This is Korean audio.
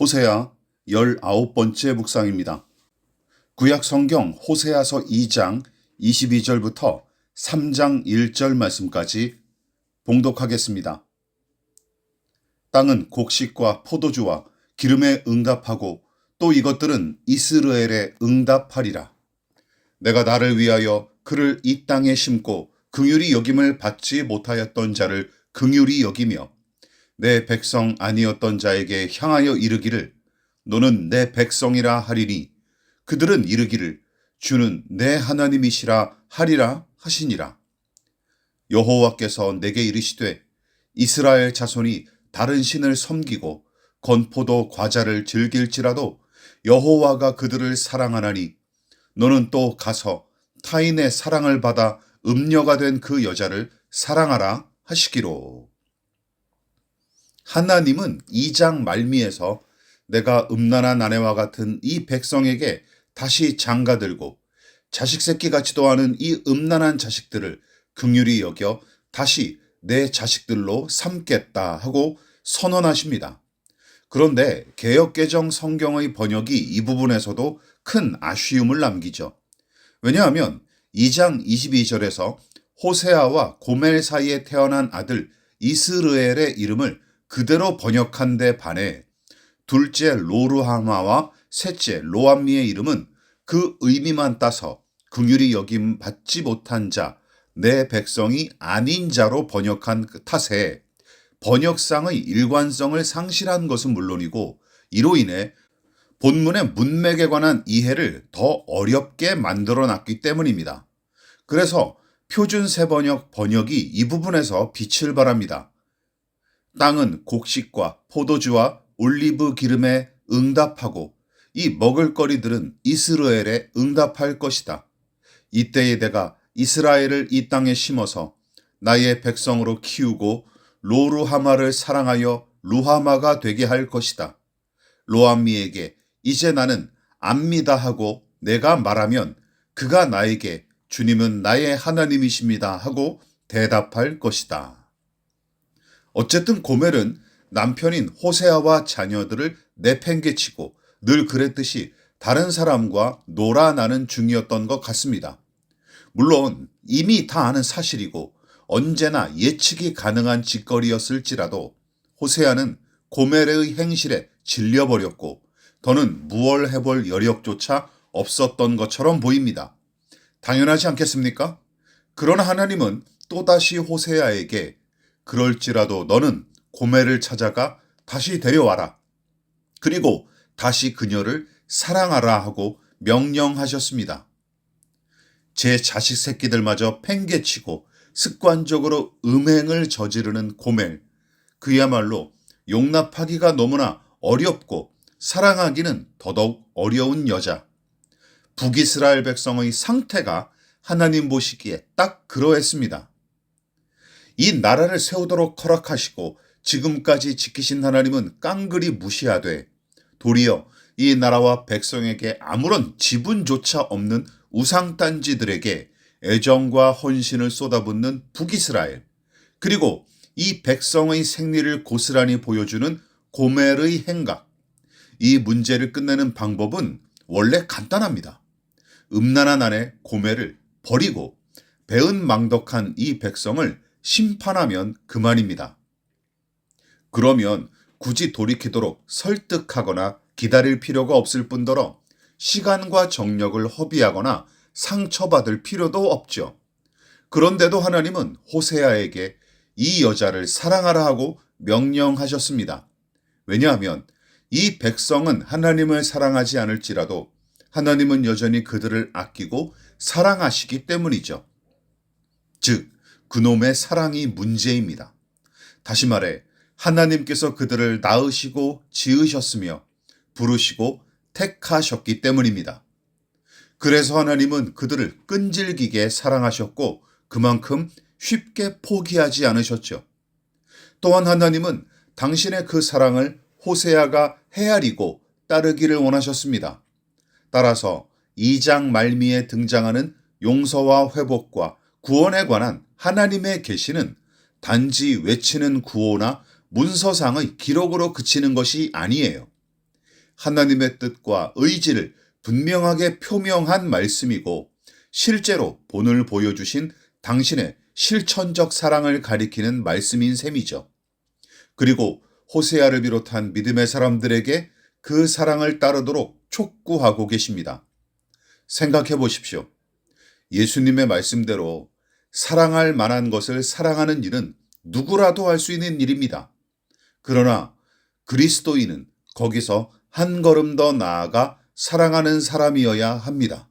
호세아 19번째 묵상입니다. 구약 성경 호세아서 2장 22절부터 3장 1절 말씀까지 봉독하겠습니다. 땅은 곡식과 포도주와 기름에 응답하고 또 이것들은 이스라엘에 응답하리라. 내가 나를 위하여 그를 이 땅에 심고 긍휼히 여김을 받지 못하였던 자를 긍휼히 여기며 내 백성 아니었던 자에게 향하여 이르기를 너는 내 백성이라 하리니 그들은 이르기를 주는 내 하나님이시라 하리라 하시니라. 여호와께서 내게 이르시되 이스라엘 자손이 다른 신을 섬기고 건포도 과자를 즐길지라도 여호와가 그들을 사랑하나니 너는 또 가서 타인의 사랑을 받아 음녀가 된 그 여자를 사랑하라 하시기로. 하나님은 2장 말미에서 내가 음란한 아내와 같은 이 백성에게 다시 장가들고 자식 새끼 같지도 않은 이 음란한 자식들을 긍휼히 여겨 다시 내 자식들로 삼겠다 하고 선언하십니다. 그런데 개혁개정 성경의 번역이 이 부분에서도 큰 아쉬움을 남기죠. 왜냐하면 2장 22절에서 호세아와 고멜 사이에 태어난 아들 이스르엘의 이름을 그대로 번역한 데 반해 둘째 로르하마와 셋째 로암미의 이름은 그 의미만 따서 긍휼히 여김 받지 못한 자, 내 백성이 아닌 자로 번역한 그 탓에 번역상의 일관성을 상실한 것은 물론이고 이로 인해 본문의 문맥에 관한 이해를 더 어렵게 만들어 놨기 때문입니다. 그래서 표준 세번역 번역이 이 부분에서 빛을 발합니다. 땅은 곡식과 포도주와 올리브 기름에 응답하고 이 먹을거리들은 이스라엘에 응답할 것이다. 이때에 내가 이스라엘을 이 땅에 심어서 나의 백성으로 키우고 로루하마를 사랑하여 루하마가 되게 할 것이다. 로암미에게 이제 나는 압니다 하고 내가 말하면 그가 나에게 주님은 나의 하나님이십니다 하고 대답할 것이다. 어쨌든 고멜은 남편인 호세아와 자녀들을 내팽개치고 늘 그랬듯이 다른 사람과 놀아나는 중이었던 것 같습니다. 물론 이미 다 아는 사실이고 언제나 예측이 가능한 짓거리였을지라도 호세아는 고멜의 행실에 질려버렸고 더는 무얼 해볼 여력조차 없었던 것처럼 보입니다. 당연하지 않겠습니까? 그러나 하나님은 또다시 호세아에게 그럴지라도 너는 고멜을 찾아가 다시 데려와라. 그리고 다시 그녀를 사랑하라 하고 명령하셨습니다. 제 자식 새끼들마저 팽개치고 습관적으로 음행을 저지르는 고멜. 그야말로 용납하기가 너무나 어렵고 사랑하기는 더더욱 어려운 여자. 북이스라엘 백성의 상태가 하나님 보시기에 딱 그러했습니다. 이 나라를 세우도록 허락하시고 지금까지 지키신 하나님은 깡그리 무시하되 도리어 이 나라와 백성에게 아무런 지분조차 없는 우상단지들에게 애정과 헌신을 쏟아붓는 북이스라엘 그리고 이 백성의 생리를 고스란히 보여주는 고멜의 행각 이 문제를 끝내는 방법은 원래 간단합니다. 음란한 아내 고멜을 버리고 배은망덕한 이 백성을 심판하면 그만입니다. 그러면 굳이 돌이키도록 설득하거나 기다릴 필요가 없을 뿐더러 시간과 정력을 허비하거나 상처받을 필요도 없죠. 그런데도 하나님은 호세아에게 이 여자를 사랑하라 하고 명령하셨습니다. 왜냐하면 이 백성은 하나님을 사랑하지 않을지라도 하나님은 여전히 그들을 아끼고 사랑하시기 때문이죠. 즉, 그놈의 사랑이 문제입니다. 다시 말해, 하나님께서 그들을 낳으시고 지으셨으며 부르시고 택하셨기 때문입니다. 그래서 하나님은 그들을 끈질기게 사랑하셨고 그만큼 쉽게 포기하지 않으셨죠. 또한 하나님은 당신의 그 사랑을 호세아가 헤아리고 따르기를 원하셨습니다. 따라서 2장 말미에 등장하는 용서와 회복과 구원에 관한 하나님의 계시는 단지 외치는 구호나 문서상의 기록으로 그치는 것이 아니에요. 하나님의 뜻과 의지를 분명하게 표명한 말씀이고 실제로 본을 보여주신 당신의 실천적 사랑을 가리키는 말씀인 셈이죠. 그리고 호세아를 비롯한 믿음의 사람들에게 그 사랑을 따르도록 촉구하고 계십니다. 생각해 보십시오. 예수님의 말씀대로 사랑할 만한 것을 사랑하는 일은 누구라도 할 수 있는 일입니다. 그러나 그리스도인은 거기서 한 걸음 더 나아가 사랑하는 사람이어야 합니다.